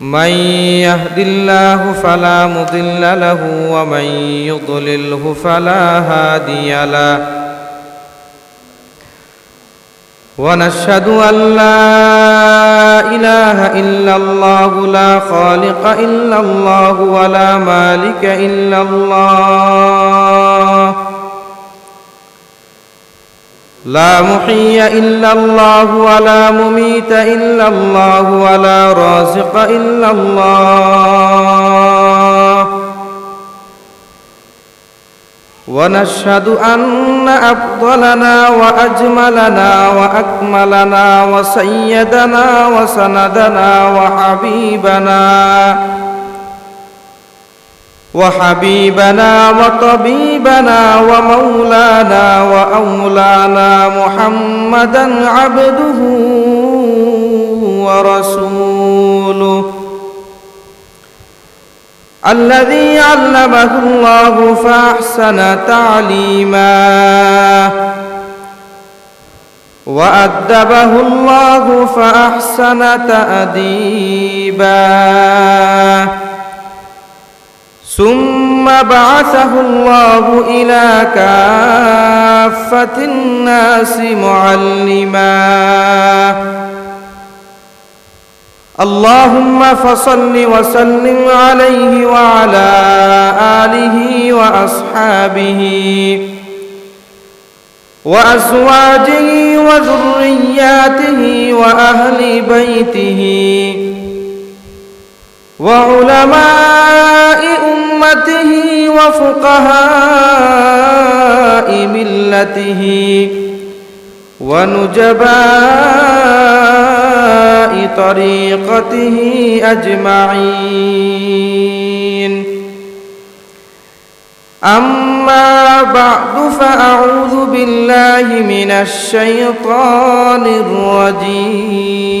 من يهد الله فلا مضل له ومن يضلله فلا هادي له ونشهد أن لا إله إلا الله لا خالق إلا الله ولا مالك إلا الله لا محيي إلا الله ولا مميت إلا الله ولا رازق إلا الله ونشهد أن أفضلنا وأجملنا وأكملنا وسيدنا وسندنا وحبيبنا وحبيبنا وطبيبنا ومولانا وأولانا محمدا عبده ورسوله. الذي علمه الله فأحسن تعليما. وأدبه الله فأحسن تأديبا. ثم بعثه الله إلى كافة الناس معلما. اللهم فصل وسلم عليه وعلى آله وأصحابه وأزواجه وذرياته وأهل بيته وعلماء أمته وفقهاء ملته ونجباء طريقته أجمعين أما بعد فأعوذ بالله من الشيطان الرجيم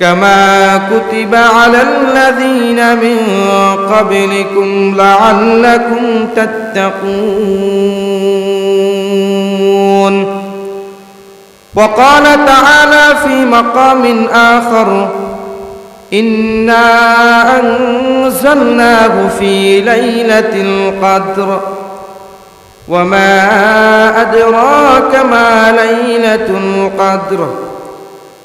كما كتب على الذين من قبلكم لعلكم تتقون. وقال تعالى في مقام آخر إنا أنزلناه في ليلة القدر وما أدراك ما ليلة القدر.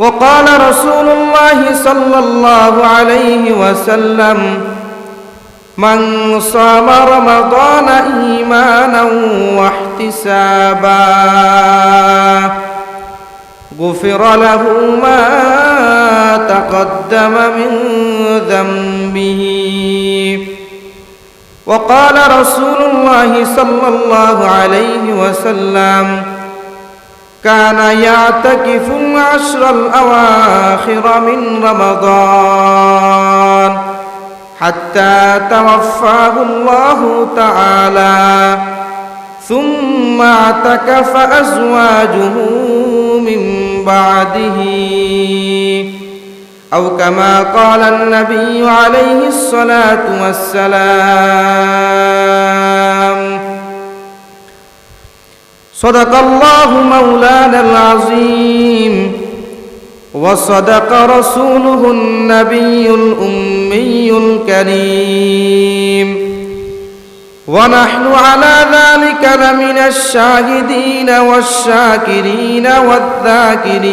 وقال رسول الله صلى الله عليه وسلم من صام رمضان إيمانا واحتسابا غفر له ما تقدم من ذنبه. وقال رسول الله صلى الله عليه وسلم كان يعتكف العشر الأواخر من رمضان حتى توفاه الله تعالى ثم اعتكف أزواجه من بعده. أو كما قال النبي عليه الصلاة والسلام صدق الله مولانا العظيم. وصدق رسوله النبي الأمي الكريم. ونحن على ذلك لمن الشاهدين والشاكرين والذاكرين.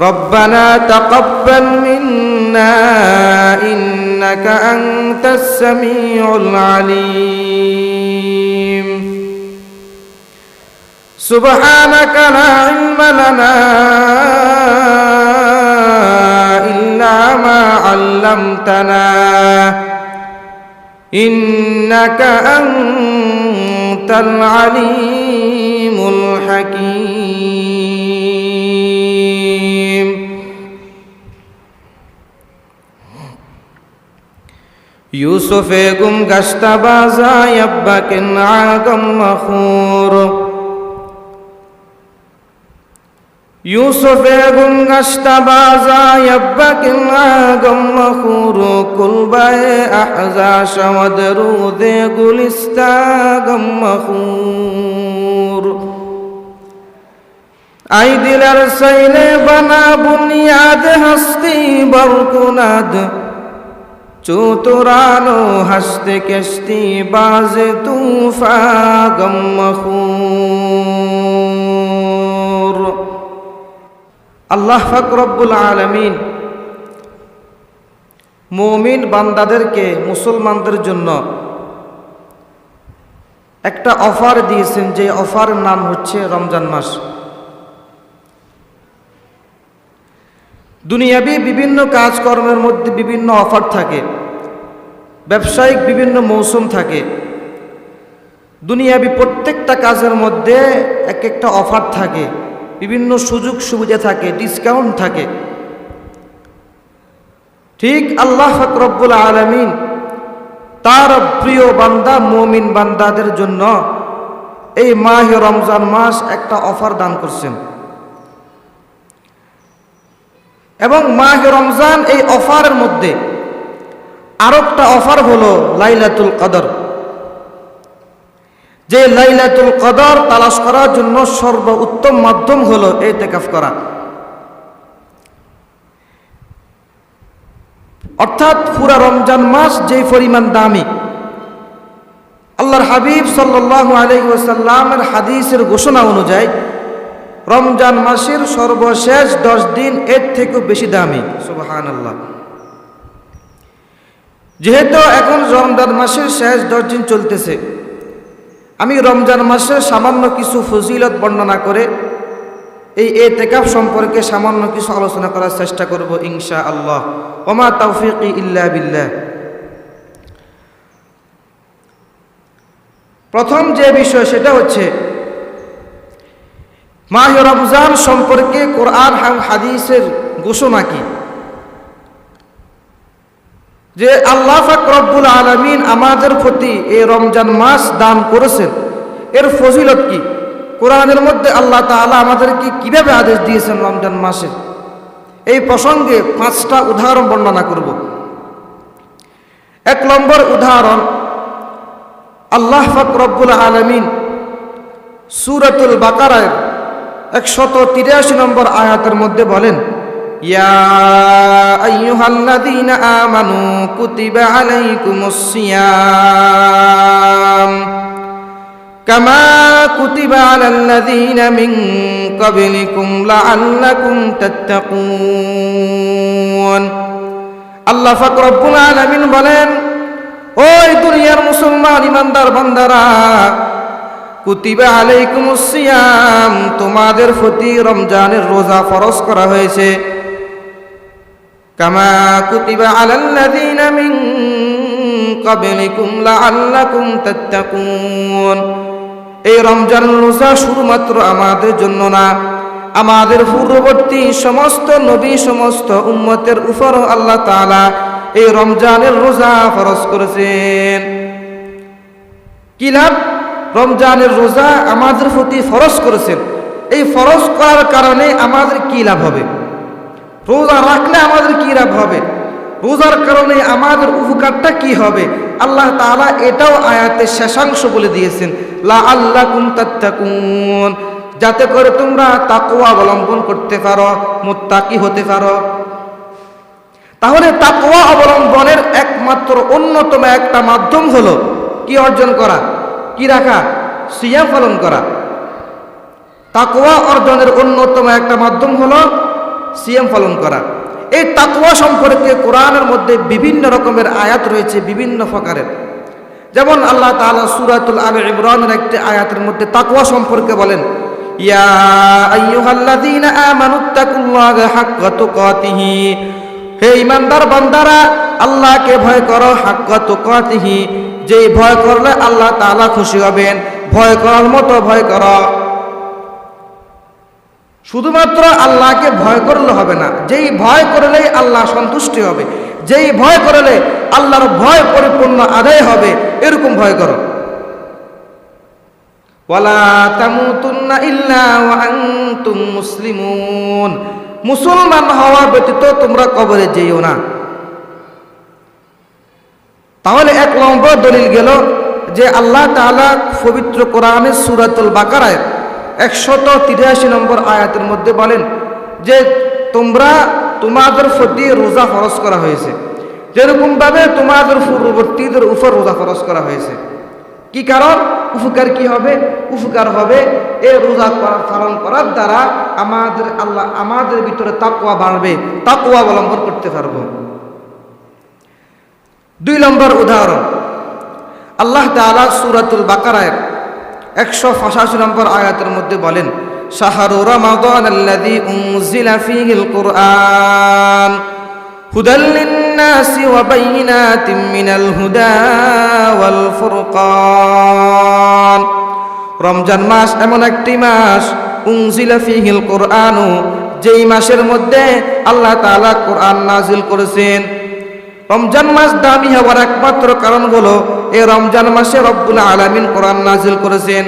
ربنا تقبل منا إنك أنت السميع العليم. سبحانك لا علم لنا إلا ما علمتنا. إنك أنت العليم الحكيم. يوسف قم قشت بازا يبك عاقم مخور. ইউসুফের গুঙ্গাস্তা বাজায়াব্বাকিল আগম খুরু কুলবায়ে আহজা সামাদরু দে গুলিস্তা গম খুর। আই দিলার সাইলে বানা বুনিয়াদ, হস্তি বরকুনাদ। চতুরানো হস্তে কেস্তি বাজে তুফা গম খুর। আল্লাহ ফাকরব্বুল আলমিন মৌমিন বান্দাদেরকে মুসলমানদের জন্য একটা অফার দিয়েছেন, যে অফারের নাম হচ্ছে রমজান মাস। দুনিয়াবি বিভিন্ন কাজকর্মের মধ্যে বিভিন্ন অফার থাকে, ব্যবসায়িক বিভিন্ন মৌসুম থাকে। দুনিয়াবি প্রত্যেকটা কাজের মধ্যে এক একটা অফার থাকে। বিভিন্ন সুযোগ সুবিধা থাকে ডিসকাউন্ট থাকে। ঠিক আল্লাহ ফকরব্বুল আলমিন তার প্রিয় বান্দা, মমিন বান্দাদের জন্য এই মাহ রমজান মাস একটা অফার দান করছেন। এবং মাহ রমজান এই অফারের মধ্যে আর একটা অফার হলো লাইলাতুল কদর। যে লাইলাতুল কদর তালাশ করার জন্য সর্ব উত্তম মাধ্যম হলো এই টেকাফ করা। অর্থাৎ পুরা রমজান মাস যে পরিমাণ দামি। আল্লাহর হাবিব সাল্লাহ আলহিসাল্লামের হাদিসের ঘোষণা অনুযায়ী রমজান মাসের সর্বশেষ দশ দিন এর থেকেও বেশি দামি। সুবাহান আল্লাহ যেহেতু এখন রমজান মাসের শেষ দশ দিন চলতেছে। আমি রমজান মাসের সামান্য কিছু ফজিলত বর্ণনা করে এই এ টেকাপ সম্পর্কে সামান্য কিছু আলোচনা করার চেষ্টা করব ইনশা আল্লাহ ওমা তৌফিক ইল্লা বিল্লাহ। প্রথম যে বিষয় সেটা হচ্ছে, মাহ রমজান সম্পর্কে কোরআন হাদিসের ঘোষণা কি? যে আল্লাহ ফাকরবুল আলমিন আমাদের প্রতি এই রমজান মাস দান করেছেন। এর ফজিলত কি? কোরআনের মধ্যে আল্লাহ তালা আমাদেরকে কীভাবে আদেশ দিয়েছেন রমজান মাসে? এই প্রসঙ্গে পাঁচটা উদাহরণ বর্ণনা করব। এক নম্বর উদাহরণ, আল্লাহ ফাকরবুল আলমিন সুরতুল বাকারায় একশত তিরাশি নম্বর আয়াতের মধ্যে বলেন ইয়া আইয়ুহাল্লাযীনা আমানু কুতিবা আলাইকুমুস সিয়াম। কামা কুতিবা আলাল্লাযীনা মিন ক্বাবলিকুম লাআল্লাকুম তাত্তাকুন। আল্লাহ পাক রব্বুল আলামিন বলেন, ওই দুনিয়ার মুসলমান ইমানদার বান্দারা, কুতিবা আলাইকুম তোমাদের প্রতি রমজানের রোজা ফরজ করা হয়েছে। কামা কুতিবা আলাল্লাযীনা মিন ক্বাবলিকুম লাআল্লাকুম তাত্তাকুন। এই রমজান রোজা শুধুমাত্র আমাদের জন্য না, আমাদের পূর্ববর্তী সমস্ত নবী, সমস্ত উম্মতের উপর আল্লাহ তাআলা এই রমজানের রোজা ফরজ করেছেন। কি লাভ? রমজানের রোজা আমাদের প্রতি ফরজ করেছেন। এই ফরজ করার কারণে আমাদের কি লাভ হবে? রোজা রাখলে আমাদের কি লাভ হবে? রোজার কারণে আমাদের উপকারটা কি হবে? আল্লাহ তাআলা এটাও আয়াতের শেষাংশ বলে দিয়েছেন লা আল্লাহ কুন যাতে করে তোমরা তাকওয়া অবলম্বন করতে পারো, মুত্তাকি হতে পারো। তাহলে তাকওয়া অবলম্বনের একমাত্র অন্যতম একটা মাধ্যম হলো কি অর্জন করা? কি রাখা? সিয়াম পালন করা। তাকওয়া অর্জনের অন্যতম একটা মাধ্যম হলো সিয়াম পালন করা। এই তাকওয়া সম্পর্কে কোরআনের মধ্যে বিভিন্ন রকমের আয়াত রয়েছে বিভিন্ন প্রকারের। যেমন আল্লাহ তাআলা সূরাতুল আলে ইমরানের একটি আয়াতের মধ্যে তাকুয়া সম্পর্কে বলেন হে ইমানদার বান্দারা, আল্লাহকে ভয় করো, হাক্কা তুকাতিহি। যেই ভয় করলে আল্লাহ তাআলা খুশি হবেন, ভয় করার মতো ভয় করো। শুধুমাত্র আল্লাহকে ভয় করলে হবে না, যেই ভয় করলেই আল্লাহ সন্তুষ্টি হবে, যেই ভয় করলে আল্লাহর ভয় পরিপূর্ণ আদায় হবে, এরকম ভয় করো। মুসলিমুন। মুসলমান হওয়া ব্যতীত তোমরা কবরে যেও না। তাহলে এক লম্বা দলিল গেল যে আল্লাহ তাআলা পবিত্র কোরআনের সূরাতুল বাকারায় একশত তিরাশি নম্বর আয়াতের মধ্যে বলেন যে তোমরা তোমাদের প্রতি রোজা ফরজ করা হয়েছে। যেরকমভাবে তোমাদের পূর্ববর্তীদের উপর রোজা ফরজ করা হয়েছে। কি কারণ? উপকার কি হবে? উপকার হবে এই রোজা পালন করার দ্বারা আমাদের আল্লাহ আমাদের ভিতরে তাকুয়া বাড়বে তাকুয়া অবলম্বন করতে পারব। দুই নম্বর উদাহরণ। আল্লাহ তাআলা সুরাতুল বাকারায় একশো পঁচাশি নম্বর আয়াতের মধ্যে বলেন, শাহরু রমাদান আল্লাযী উনজিলা ফীহিল কুরআন হুদাল লিন-নাসি হুদা ওয়াল ফুরকান। রমজান মাস এমন একটি মাস, উনজিলা ফীহিল কুরআনু যেই মাসের মধ্যে আল্লাহ তাআলা কোরআন নাজিল করেছেন। রমজান মাস দামি হওয়ার একমাত্র কারণ হলো এই রমজান মাসে রব্বুল আলামিন কোরআন নাজিল করেছেন।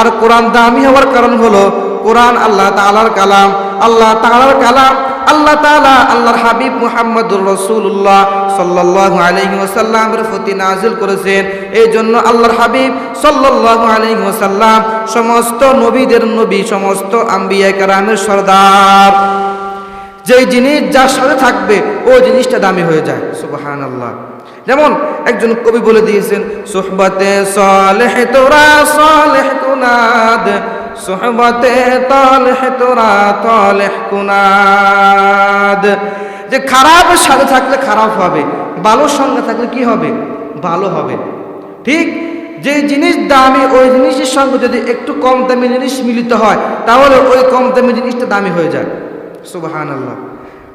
আর কোরআন দামি হওয়ার কারণ হলো কোরআন আল্লাহ তাআলার কালাম। আল্লাহ তাআলার কালাম, আল্লাহ তাআলা আল্লাহর হাবিব মুহাম্মদুর রাসূলুল্লাহ সাল্লাল্লাহু আলাইহি ওয়াসাল্লামের প্রতি নাজিল করেছেন। এই জন্য আল্লাহর হাবিব সাল্লাল্লাহু আলাইহি ওয়াসাল্লাম সমস্ত নবীদের নবী, সমস্ত আম্বিয়া কেরামের সর্দার। যেই জিনিস যার সাথে থাকবে, ওই জিনিসটা দামি হয়ে যায়। সুবাহান আল্লাহ যেমন একজন কবি বলে দিয়েছেন, সোহবতে তোরা যে খারাপের সাথে থাকলে খারাপ হবে, ভালোর সঙ্গে থাকলে কি হবে? ভালো হবে। ঠিক যে জিনিস দামি, ওই জিনিসের সঙ্গে যদি একটু কম দামি জিনিস মিলিত হয়, তাহলে ওই কম দামি জিনিসটা দামি হয়ে যায়। সুবাহান আল্লাহ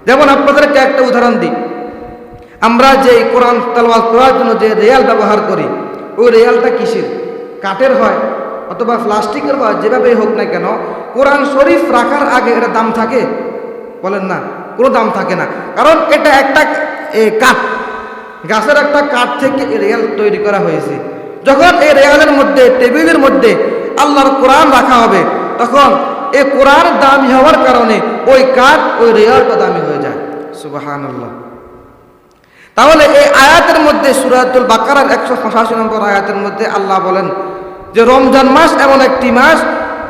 যেমন আপনাদেরকে একটা উদাহরণ দিই। আমরা যে কোরআন তালওয়াত করার জন্য যে রেয়াল ব্যবহার করি, ওই রেয়ালটা কিসের? কাঠের হয় অথবা প্লাস্টিকের হয়, যেভাবেই হোক না কেন, কোরআন শরীফ রাখার আগে এটা দাম থাকে? বলেন না, কোনো দাম থাকে না। কারণ এটা একটা কাঠ। গাছের একটা কাঠ থেকে এই রেয়াল তৈরি করা হয়েছে। যখন এই রেয়ালের মধ্যে, টেবিলের মধ্যে আল্লাহর কোরআন রাখা হবে, তখন এই কোরআন দামি হওয়ার কারণে ওই কাঠ ওই রেয়ালটা দামি হয়ে যায়। সুবাহান তাহলে এই আয়াতের মধ্যে সুরাতুল বাকারার একশো পঁচাশি নম্বর আয়াতের মধ্যে আল্লাহ বলেন যে, রমজান মাস এমন একটি মাস,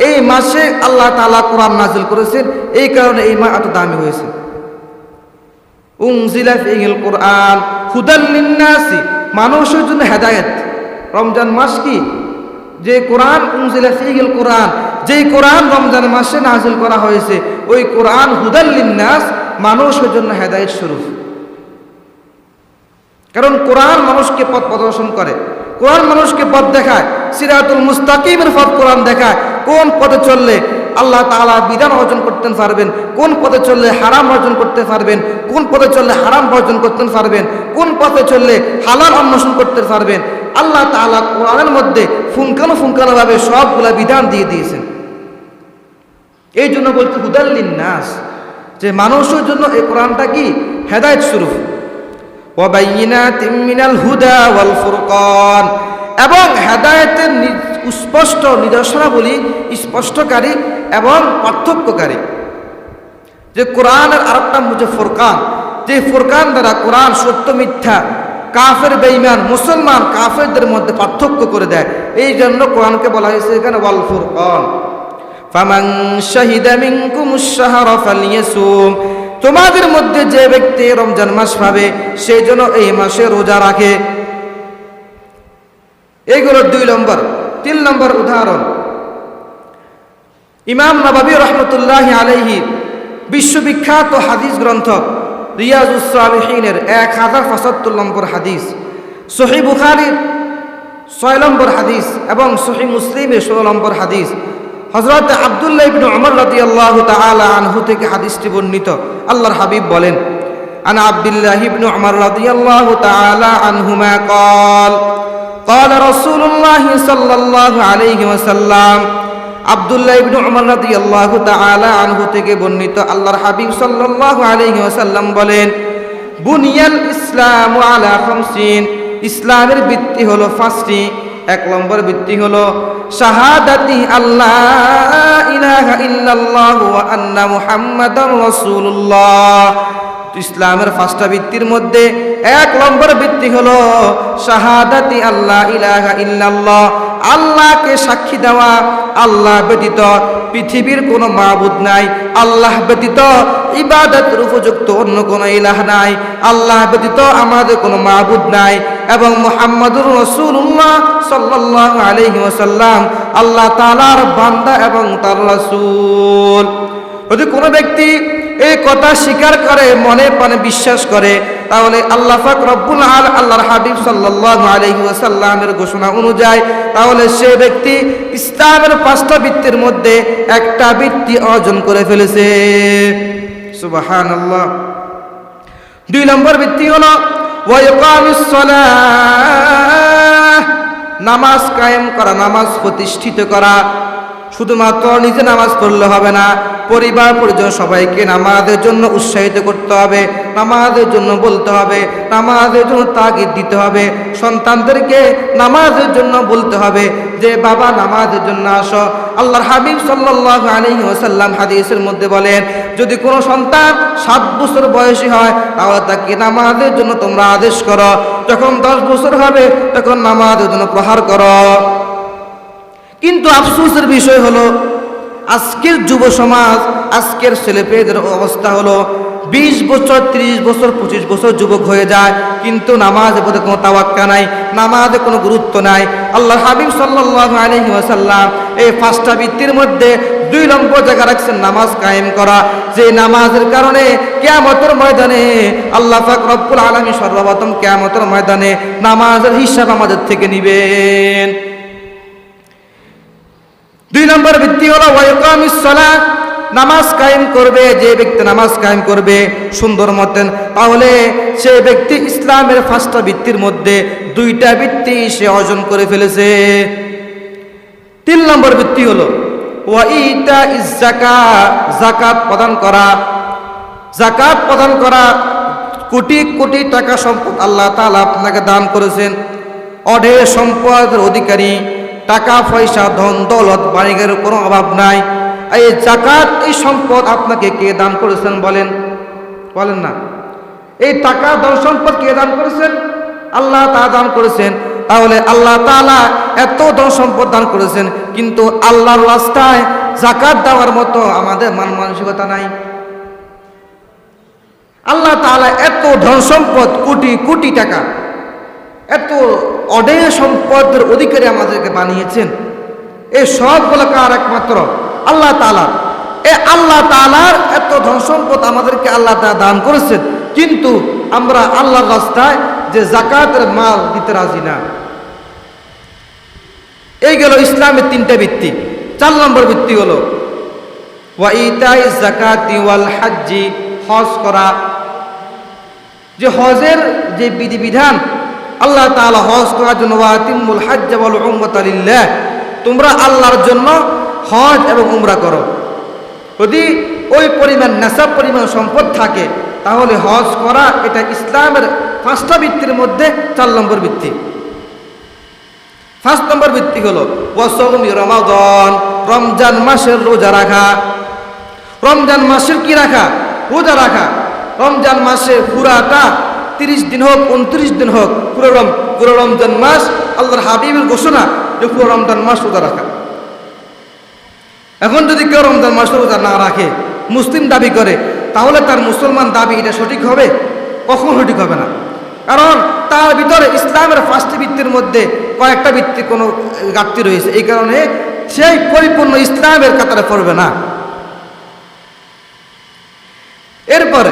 এই মাসে আল্লাহ তাআলা কোরআন নাজিল করেছেন, এই কারণে এই মাস এত দামি হয়েছে। কোরআন মানুষের জন্য হেদায়েত। রমজান মাস কি? যে কোরআন, উনজিলা ফিহিল কোরআন যেই কোরআন রমজান মাসে নাজিল করা হয়েছে, ওই কোরআন হুদাল লিন্নাস মানুষের জন্য হেদায়েত স্বরূপ। কারণ কোরআন মানুষকে পথ প্রদর্শন করে, কোরআন মানুষকে পথ দেখায়, সিরাতুল মুস্তাকিমের পথ কোরআন দেখায়, কোন পথে চললে আল্লাহ তাআলা বিধান অর্জন করতে পারবেন, কোন পথে চললে হারাম অর্জন করতে পারবেন, কোন পথে চললে হারাম অর্জন করতে পারবেন, কোন পথে চললে হালাল অন্বেষণ করতে পারবেন, আল্লাহ তাআলা কোরআনের মধ্যে ফুঙ্কানো ফুঙ্কানোভাবে সবগুলা বিধান দিয়ে দিয়েছেন। এই জন্য বলতে হুদাল্লিন নাস যে মানুষের জন্য এই কোরআনটা কি? হেদায়ত স্বরূপ। হুদা এবং হেদায়েতের স্পষ্ট নিদর্শনাবলী স্পষ্টকারী এবং পার্থক্যকারী। যে কোরআনের আরেকটা যে ফোরকান। যে ফোরকান দ্বারা কোরআন সত্য, মিথ্যা, কাফের, বেঈমান, মুসলমান, কাফেরদের মধ্যে পার্থক্য করে দেয়। এই জন্য কোরআনকে বলা হয়েছে এখানে ওয়াল ফুরকান। ফামান শাহিদা মিনকুমুশ শাহরা ফালিয়াসুম তোমাদের মধ্যে যে ব্যক্তি রমজান মাস পাবে সেই জন্য এই মাসে রোজা রাখে। এইগুলো দুই নম্বর। তিন নম্বর উদাহরণ। ইমাম নবাবী রহমতুল্লাহ আলহি বিশ্ববিখ্যাত হাদিস গ্রন্থ রিয়াজ রিয়াজুসালহিনের এক হাজার পঁচাত্তর নম্বর হাদিস, সহি বুখারির ছয় নম্বর হাদিস এবং সহি মুসলিমের ষোলো নম্বর হাদিস। হজরত আবদুল্লাহ ইবনু আমর রাদি আল্লাহ তালা আনহু থেকে হাদিসটি বর্ণিত আল্লাহর হাবিব বলেন আন আবদুল্লাহ ইবনু আমর রাদি আল্লাহ তালা আনহুমা কল قال رسول الله صلى الله عليه وسلم আব্দুল্লাহ ইবনু উমর রাদিয়াল্লাহু তাআলা আনহু থেকে বর্ণিত আল্লাহর হাবিব সাল্লাল্লাহু আলাইহি ওয়াসাল্লাম বলেন বুনিয়াল ইসলামু আলা খামসিন ইসলামের ভিত্তি হলো পাঁচটি এক নম্বর ভিত্তি হলো শাহাদাতি আল্লাহ ইলাহা ইল্লাল্লাহু ওয়া আন্না মুহাম্মাদার রাসূলুল্লাহ। ইসলামের পাঁচটা ভিত্তির মধ্যে এক নম্বর ভিত্তি হলো শাহাদাতি আল্লাহ ইলাহা ইল্লাল্লাহ, আল্লাহকে সাক্ষী দেওয়া, আল্লাহ ব্যতীত পৃথিবীর কোনো মাবুদ নাই, আল্লাহ ব্যতীত ইবাদতের উপযুক্ত অন্য কোনো ইলাহ নাই, আল্লাহ ব্যতীত আমাদের কোনো মাবুদ নাই এবং মোহাম্মদুর রসুল্লাহ সাল্লাহ আলহি ওসাল্লাম আল্লাহ তালার বান্দা এবং তার রসুল। যদি কোনো ব্যক্তি এই কথা স্বীকার করে, মনে প্রাণে বিশ্বাস করে, তাহলে আল্লাহ পাক রব্বুল আল আল্লাহর হাবিব সাল্লাল্লাহু আলাইহি ওয়াসাল্লামের ঘোষণা অনুযায়ী, তাহলে সে ব্যক্তি ইসলামের পাঁচটা বৃত্তির মধ্যে একটা বৃত্তি অর্জন করে ফেলেছে। সুবহানাল্লাহ। দুই নম্বর বৃত্তি হলো ওয়াইকামিস সালাহ, নামাজ কায়েম করা, নামাজ প্রতিষ্ঠিত করা। শুধুমাত্র নিজে নামাজ পড়লে হবে না, পরিবার, পরিজন সবাইকে নামাজের জন্য উৎসাহিত করতে হবে, নামাজের জন্য বলতে হবে, নামাজের জন্য তাগিদ দিতে হবে, সন্তানদেরকে নামাজের জন্য বলতে হবে, যে বাবা নামাজের জন্য আসো। আল্লাহর হাবিব সাল্লাহ আলী ওসাল্লাম হাদিসের মধ্যে বলেন, যদি কোনো সন্তান সাত বছর বয়সী হয়, তাহলে তাকে নামাজের জন্য তোমরা আদেশ করো। যখন দশ বছর হবে, তখন নামাজের জন্য প্রহার করো। কিন্তু আফসোসের বিষয় হলো, আজকের যুব সমাজ, আজকের ছেলেপেয়েদের অবস্থা হলো, বিশ বছর, ত্রিশ বছর, পঁচিশ বছর যুবক হয়ে যায়, কিন্তু নামাজের প্রতি কোনো তাওয়াক্কা নাই, নামাজে কোনো গুরুত্ব নাই। আল্লাহ হাবিব সাল্লাহ আলহি ওয়াসাল্লাম এই পাঁচটা বৃত্তির মধ্যে দুই নম্বর জায়গা রাখছেন নামাজ কায়েম করা। যে নামাজের কারণে কেয়ামতের ময়দানে আল্লাহ ফাক আলমী সর্বপ্রথম কেয়ামতের ময়দানে নামাজের হিসাব আমাদের থেকে নিবেন। দুই নম্বর ভিত্তি হলো ওয়াইকামিসলাত নামাজ কায়েম করবে, যে ব্যক্তি নামাজ কায়েম করবে, সুন্দর মতেন, তাহলে সে ব্যক্তি ইসলামের পাঁচটা ভিত্তির মধ্যে দুইটা ভিত্তি সে অর্জন করে ফেলেছে। তিন নম্বর ভিত্তি হলো ওয়াইটা ইজাকা জাকাত প্রদান করা। জাকাত প্রদান করা কোটি কোটি টাকা সম্পদ আল্লাহ তালা আপনাকে দান করেছেন। অঢের সম্পদের অধিকারী টাকা পয়সা ধন, দৌলত, বাড়িঘরের কোনো অভাব নাই। এই জাকাত, এই সম্পদ আপনাকে কে দান করেছেন বলেন? বলেন না। এই টাকা, ধন, সম্পদ কে দান করেছেন? আল্লাহ তা দান করেছেন। তাহলে আল্লাহ তাআলা এত ধন, সম্পদ দান করেছেন, কিন্তু আল্লাহর রাস্তায় জাকাত দেওয়ার মতো আমাদের মান মানসিকতা নাই। আল্লাহ তাআলা এত ধন, সম্পদ, কোটি কোটি টাকা এত অডেয় সম্পদের অধিকারী আমাদেরকে বানিয়েছেন। এই সবগুলো কার একমাত্র আল্লাহ তালার এ আল্লাহ তালার এত ধন সম্পদ আমাদেরকে আল্লাহ তালা দান করেছেন, কিন্তু আমরা আল্লাহর রাস্তায় যে জাকাতের মাল দিতে রাজি না। এই গেল ইসলামের তিনটা ভিত্তি। চার নম্বর ভিত্তি হলো ওয়াইতাই জাকাতি ওয়াল হাজ্জি, হজ করা। যে হজের যে বিধিবিধান আল্লাহ তাআলা হজ করার জন্য ওয়াতিমুল হাজ্জ ওয়াল উমরাতা লিল্লাহ। তোমরা আল্লাহর জন্য হজ এবং উমরা করো। যদি ওই পরিমাণ নেশাব পরিমাণ সম্পদ থাকে, তাহলে হজ করা এটা ইসলামের পাঁচটা বৃত্তির মধ্যে চার নম্বর বৃত্তি পাঁচ নম্বর বৃত্তি হলো ওয়াসমি রমাদন, রমজান মাসের রোজা রাখা। রমজান মাসের কি রাখা? রোজা রাখা। রমজান মাসে পুরাটা তিরিশ দিন হোক, উনত্রিশ দিন হোক, পুরো রম, পুরো রমজান মাস আল্লাহর হাবিবের ঘোষণা যে পুরো রমজান মাস রোজা রাখা। এখন যদি কেউ রমজান মাস রোজা না রাখে, মুসলিম দাবি করে, তাহলে তার মুসলমান দাবি এটা সঠিক হবে? কখন সঠিক হবে না। কারণ তার ভিতরে ইসলামের পাঁচটি বৃত্তির মধ্যে কয়েকটা বৃত্তি কোনো ঘাটতি রয়েছে। এই কারণে সেই পরিপূর্ণ ইসলামের কাতারে পড়বে না। এরপরে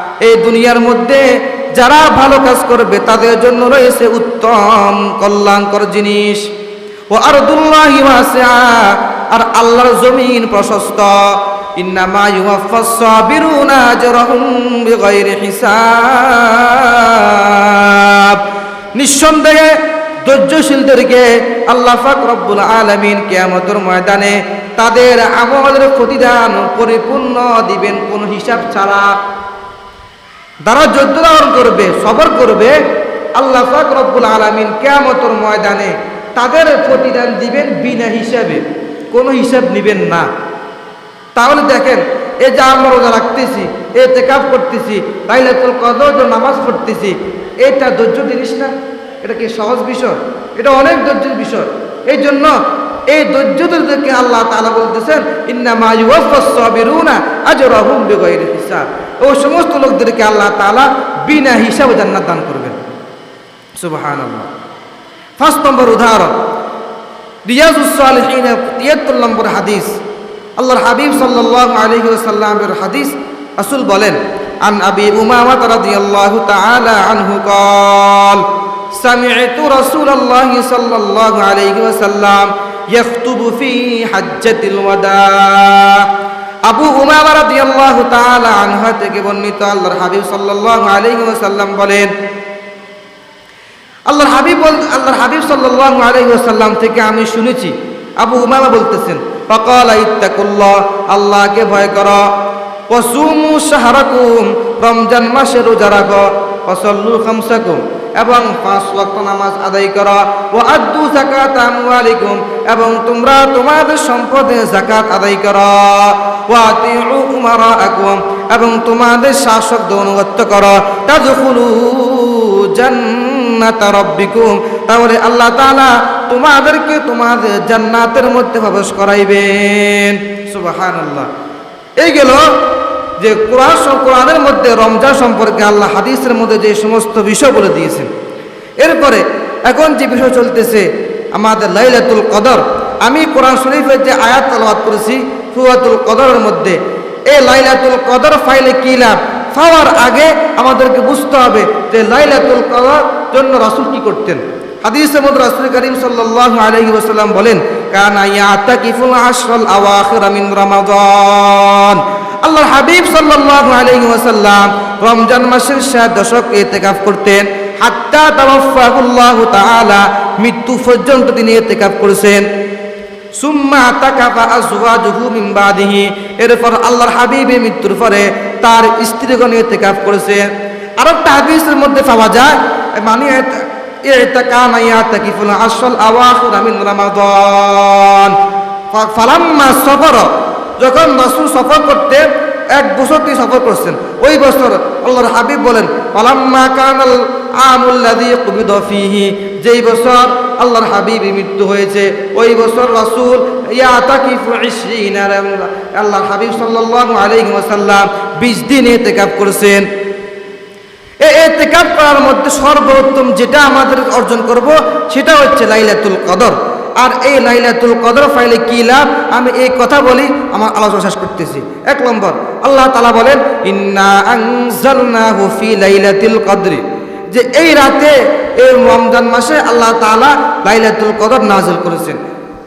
এই দুনিয়ার মধ্যে যারা ভালো কাজ করবে, তাদের জন্য রয়েছে উত্তম কল্যাণকর জিনিস। ও আরদুল্লাহি ওয়াসিআ আর আল্লাহর জমিন প্রশস্ত। ইন্নামা বিগাইরি হিসাব। নিঃসন্দেহে ধৈর্যশীলদেরকে আল্লাহ পাক রব্বুল আলামিন কিয়ামতের ময়দানে তাদের আমলের প্রতিদান পরিপূর্ণ দিবেন, কোন হিসাব ছাড়া। যারা যুদ্ধ ধারণ করবে, সবর করবে, আল্লাহ পাক রব্বুল আলামিন কিয়ামতের ময়দানে তাদের প্রতিদান দিবেন বিনা হিসাবে, কোনো হিসাব নিবেন না। তাহলে দেখেন, এ যে আমরা রোজা রাখতেছি, এ তেকাপ করতেছি তাইলে তোর কদর নামাজ পড়তেছি, এটা ধৈর্য জিনিস না? এটা কি সহজ বিষয়? এটা অনেক ধৈর্যের বিষয়। এই জন্য এই ধৈর্যদেরকে আল্লাহ তাআলা বলতেছেন ইন্না ইন্নামা ইউওয়াফাস-সাবিরুনা আজরাহুম বিগাইরি হিসাব। ওই সমস্ত লোকদেরকে আল্লাহ তাআলা বিনা হিসাবে জান্নাত দান করবেন সুবহানাল্লাহ পাঁচ নম্বর উদাহরণ রিয়াজুস সালিহিন তিয়াত্তর নম্বর হাদিস আল্লাহর হাবিব সাল্লাল্লাহু আলাইহি ওয়াসাল্লামের হাদিস রাসূল বলেন عن أبي أمامة رضي الله تعالى عنه قال سمعت رسول الله صلى الله عليه وسلم يخطب في حجة الوداع আবু উমামা রাদিয়াল্লাহু তাআলা আনহা থেকে বর্ণিত আল্লাহর হাবিব সাল্লাল্লাহু আলাইহি বলেন, আল্লাহর হাবিব আল্লাহর হাবিব সাল্লাল্লাহু আলাইহি ওয়াসাল্লাম থেকে আমি শুনেছি, আবু উমামা বলতেছেন, ফাকালা ইত্তাকুল্লাহ, আল্লাহকে ভয় করো ওয়াসুমু শাহরাকুম, রমজান মাসে রোজা রাখো ওয়াসাল্লু খামসাকুম। এবং পাঁচ ওয়াক্ত নামাজ আদায় করো। ও আদু জাকাত আমওয়ালিকুম, এবং তোমরা তোমাদের সম্পদে জাকাত আদায় করো। ও আতিউ উমারাকুম, এবং তোমাদের শাসকদের অনুগত্য করো। তাদখুলু জান্নাত রাব্বিকুম, তাহলে আল্লাহ তাআলা তোমাদেরকে তোমাদের জান্নাতের মধ্যে প্রবেশ করাইবেন। সুবহানাল্লাহ। এই গেল যে কোরআন কোরআনের মধ্যে রমজান সম্পর্কে আল্লাহ হাদিসের মধ্যে যে সমস্ত বিষয় বলে দিয়েছেন। এরপরে এখন যে বিষয় চলতেছে আমাদের লাইলাতুল কদর, আমি কোরআন শরীফের যে আয়াত তালাবাদ করেছি ফুয়াতুল কদরের মধ্যে, এই লাইলাতুল কদর ফাইলে কি লাভ? পাওয়ার আগে আমাদেরকে বুঝতে হবে যে লাইলাতুল কদর জন্য রাসূল কি করতেন। হাদিসের মধ্যে রাসূল করিম সাল্লাল্লাহু আলাইহি ওয়াসাল্লাম বলেন, কানা ইয়াতাকিফুল আশরাল আওয়াখির মিন রমাদান। আল্লাহর হাবিব সাল্লাল্লাহু আলাইহি ওয়াসাল্লাম রমজান মাসের শেষ দশক ইতিকাফ করতেন, হাত্তা তাওয়াফাহুল্লাহু তাআলা, মৃত্যু পর্যন্ত তিনি ইতিকাফ করেছেন। সুম্মা তাকাফা আজওয়াজুহু মিন বাদিহি, এরপর আল্লাহর হাবিবের মৃত্যুর পরে তার স্ত্রীগণ ইতিকাফ করেছেন আরেকটা হাদিসের মধ্যে পাওয়া যায় মানে ইতাকানা ইয়াতাকিফুল আশরাল আওয়াখির মিন রমাদান। ফালাম্মা সফর যখন রাসূল সফর করতেন এক বছর তিনি সফর করছেন, ওই বছর আল্লাহর হাবিব বলেন পালাম্মা কানাল যেই বছর আল্লাহর হাবিব মৃত্যু হয়েছে, ওই বছর রাসূল ইয়াতাকিফু 20 আল্লাহর হাবিব সাল্লাল্লাহু আলাইহি ওয়াসাল্লাম 20 দিন করেছেন। এই ইতিকাফ করার মধ্যে সর্বোত্তম যেটা আমাদের অর্জন করব, সেটা হচ্ছে লাইলাতুল কদর। আর এই লাইলাতুল কদর ফাইলে কি লাভ? আমি এই কথা বলি, আমার আলোচনা শেষ করতেছি। এক নম্বর, আল্লাহ তালা বলেন, ইন্না ফি লাইলাতুল কদরি। যে এই রাতে, এই রমজান মাসে আল্লাহ তাআলা লাইলাতুল কদর নাযিল করেছেন।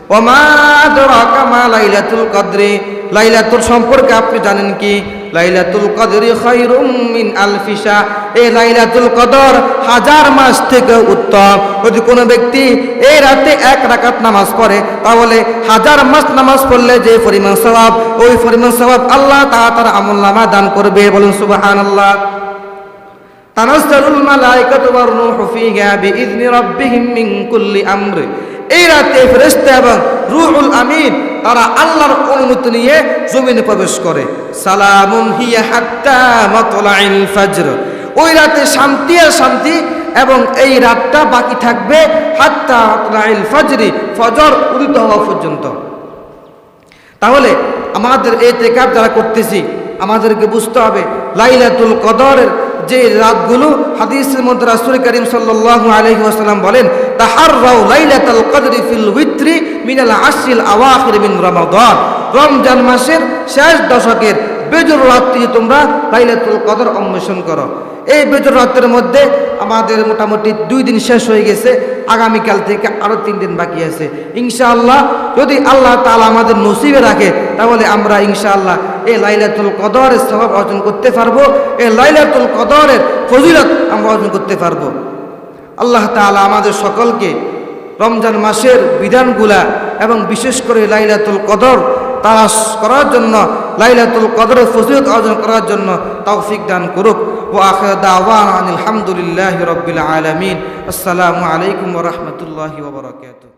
ওমা আদরাকা মা লাইলাতুল কদরে? লাইলাতুল সম্পর্কে আপনি জানেন কি? লাইলাতুল কদরি খায়রুম মিন আলফিসা এই লাইলাতুল কদর হাজার মাস থেকে উত্তম। যদি কোনো ব্যক্তি এই রাতে এক রাকাত নামাজ পড়ে, তাহলে হাজার মাস নামাজ পড়লে যে পরিমাণ সওয়াব, ওই পরিমাণ সওয়াব আল্লাহ তাআলা তার আমলনামা দান করবে। বলুন, সুবহানাল্লাহ। তানাজ্জালুল মালাইকাতু ওয়ার রূহু ফীহা বিইذনি রাব্বিহিম মিন কুল্লি আমর। এই রাতে ফেরেশতা এবং রূহুল আমিন তারা আল্লাহর অনুমতি নিয়ে জমিনে প্রবেশ করে। সালামুন হিয়া ফজর। ওই রাতে শান্তি আর শান্তি এবং এই রাতটা বাকি থাকবে হাত্তা মাতলাইল ফজরি, ফজর উদিত হওয়া পর্যন্ত। তাহলে আমাদের এই টেকআপ যারা করতেছি, আমাদেরকে বুঝতে হবে লাইলাতুল কদরের যে রাতগুলো হাদিসের মধ্যে রাসূল করিম আলাইহি ওয়াসাল্লাম বলেন, তাহাররাউ লাইলাতুল কদরি ফিল উইত্রি মিনাল আসিল আওয়াখির মিন রমাদান। রমজান মাসের শেষ দশকের বেজর রাত্রি তোমরা লাইলাতুল কদর অন্বেষণ করো। এই বেজর রাতের মধ্যে আমাদের মোটামুটি দুই দিন শেষ হয়ে গেছে। আগামীকাল থেকে আরও তিন দিন বাকি আছে। ইনশাআল্লাহ যদি আল্লাহ তাআলা আমাদের নসিবে রাখে, তাহলে আমরা ইনশাআল্লাহ এই লাইলাতুল কদরের স্বভাব অর্জন করতে পারব। এই লাইলাতুল কদরের ফজিলত আমরা অর্জন করতে পারব। আল্লাহ তাআলা আমাদের সকলকে রমজান মাসের বিধানগুলা এবং বিশেষ করে লাইলাতুল কদর তালাশ করার জন্য, লাইলাতুল কদরের ফজিলত অর্জন করার জন্য তৌফিক দান করুক। ও আখির দাওয়ান আলহামদুলিল্লাহি রাব্বিল আলামিন। আসসালামু আলাইকুম রহমতুল্লাহ বারাকাতুহু।